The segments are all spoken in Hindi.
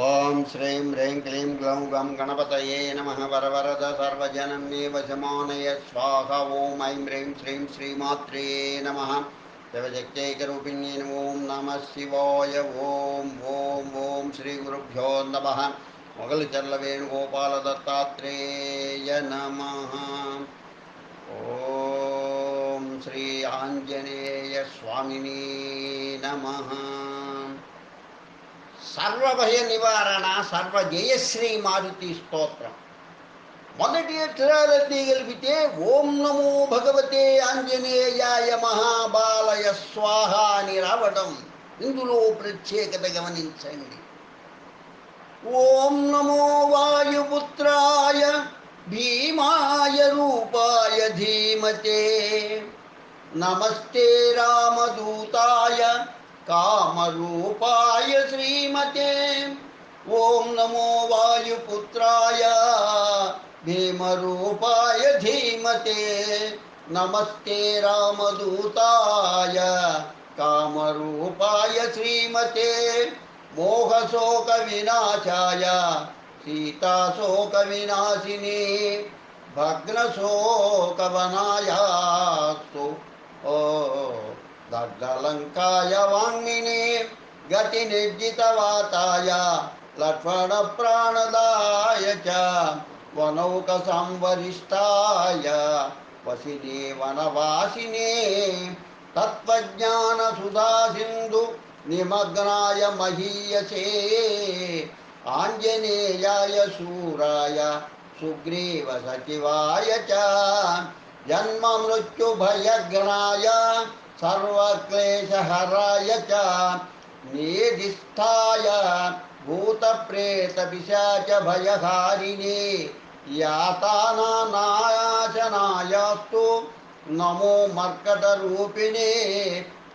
ॐ श्रीं ह्रीं क्लीं ग्लौं गं गणपतये नमः वरवरद सर्वजनमेव शमानय स्वाहा ॐ ऐं ह्रीं श्रीं श्रीमात्रे नमः शिवशक्त्यैकरूपिण्ये ॐ नमः शिवाय ॐ ॐ ॐ श्रीगुरुभ्यो नमः मोगलचर्लवेणुगोपालदत्तात्रेय नमः ॐ श्री आञ्जनेयस्वामिने नमः సర్వభయ నివారణ సర్వ జయశ్రీ మారుతి స్తోత్రం మొదటి అక్షరాలన్నీ కలిపితే ఓం నమో భగవతే ఆంజనేయాయ మహాబాలయ స్వాహ అని రావడం ఇందులో ప్రత్యేకత గమనించండి ఓం నమో వాయుపుత్రాయ భీమాయ రూపాయ ధీమతే నమస్తే రామదూతాయ कामरूपाय श्रीमते। ॐ नमो वायुपुत्राय। भीमरूपाय धीमते। नमस्ते रामदूताय। कामरूपाय श्रीमते। मोहशोकविनाशाय। सीताशोकविनाशिनी। भग्नशोकवनायास्तु ओ दग्धलङ्काय वाङ्मिने गतिनिर्जितवाताय लक्ष्मणप्राणदाय च वनौकसंवरिष्ठाय वसिने वनवासिने तत्त्वज्ञानसुधासिन्धु निमग्नाय महीयसे आञ्जनेयाय शूराय सुग्रीवसचिवाय च जन्ममृत्युभयग्नाय सर्वक्लेशहराय च निधिष्ठाय भूतप्रेतपिशाचभयहारिणे यातानानाशनायास्तु नमो मर्कटरूपिणे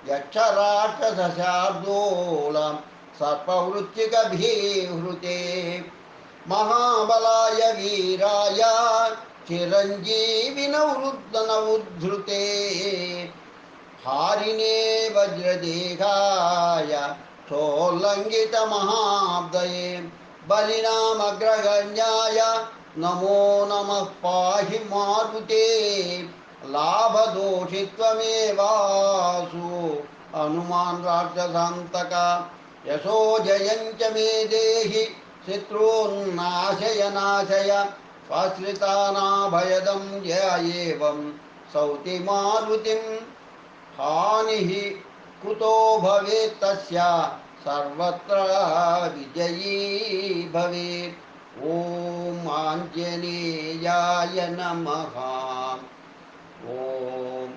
यक्षराक्षसशार्दूलं सर्पवृत्तिकभीहृते महाबलाय वीराय चिरञ्जीविनवृद्धनवुद्धृते हारिणे वज्रदेहाय सोल्लङ्घितमहाब्दये बलिनामग्रगण्याय नमो नमः पाहि मारुते। लाभदोषित्वमेवासु। हनुमान् राक्षसान्तक। यशो जयञ्च मे देहि। शत्रून्नाशय नाशय। स्वाश्रितानाभयदं जय एवं सौति मारुतिम् हानिः कुतो भवेत् तस्य सर्वत्र विजयी भवेत्। ॐ आञ्जनेयाय नमः। ॐ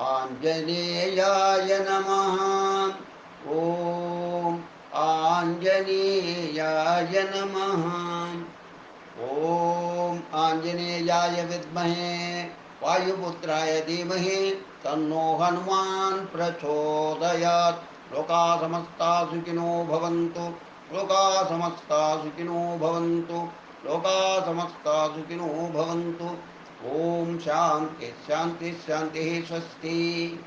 आञ्जनेयाय नमः। ॐ आञ्जनेयाय नमः। आञ्जनेयाय विद्महे, वायुपुत्राय धीमहि, तन्नो हनुमान् प्रचोदयात्। लोका समस्ता सुखिनो भवन्तु लोका समस्ता सुखिनो भवन्तु लोका समस्ता सुखिनो भवन्तु। ॐ शान्ति शान्ति, शान्तिः स्वस्ति।